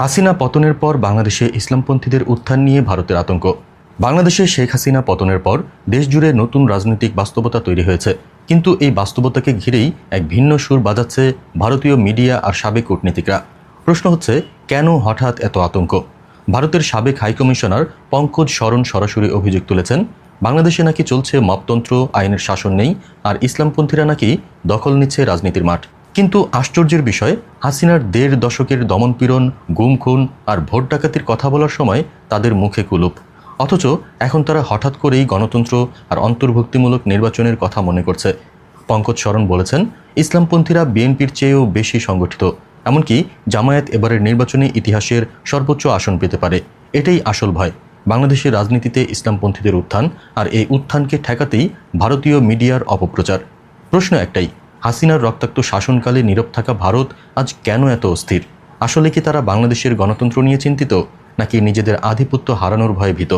হাসিনা পতনের পর বাংলাদেশে ইসলামপন্থীদের উত্থান নিয়ে ভারতের আতঙ্ক। বাংলাদেশে শেখ হাসিনা পতনের পর দেশজুড়ে নতুন রাজনৈতিক বাস্তবতা তৈরি হয়েছে। কিন্তু এই বাস্তবতাকে ঘিরেই এক ভিন্ন সুর বাজাচ্ছে ভারতীয় মিডিয়া আর সাবেক কূটনীতিকরা। প্রশ্ন হচ্ছে, কেন হঠাৎ এত আতঙ্ক? ভারতের সাবেক হাইকমিশনার পঙ্কজ শরণ সরাসরি অভিযোগ তুলেছেন, বাংলাদেশে নাকি চলছে মপতন্ত্র, আইনের শাসন নেই, আর ইসলামপন্থীরা নাকি দখল নিচ্ছে রাজনীতির মাঠ। কিন্তু আশ্চর্যের বিষয়, হাসিনার দেড় দশকের দমনপীড়ন গুম খুন আর ভোট ডাকাতির কথা বলার সময় তাদের মুখে কুলুপ। অথচ এখন তারা হঠাৎ করেই গণতন্ত্র আর অন্তর্ভুক্তিমূলক নির্বাচনের কথা মনে করছে। পঙ্কজ শরণ বলেছেন, ইসলামপন্থীরা বিএনপির চেয়েও বেশি সংগঠিত, এমনকি জামায়াত এবারের নির্বাচনে ইতিহাসের সর্বোচ্চ আসন পেতে পারে। এটাই আসল ভয়। বাংলাদেশের রাজনীতিতে ইসলামপন্থীদের উত্থান আর এই উত্থানকে ঠেকাতেই ভারতীয় মিডিয়ার অপপ্রচার। প্রশ্ন একটাই হাসিনার রক্তাক্ত শাসনকালে নীরব থাকা ভারত আজ কেন এত অস্থির? আসলে কি তারা বাংলাদেশের গণতন্ত্র নিয়ে চিন্তিত, নাকি নিজেদের আধিপত্য হারানোর ভয়ে ভীত?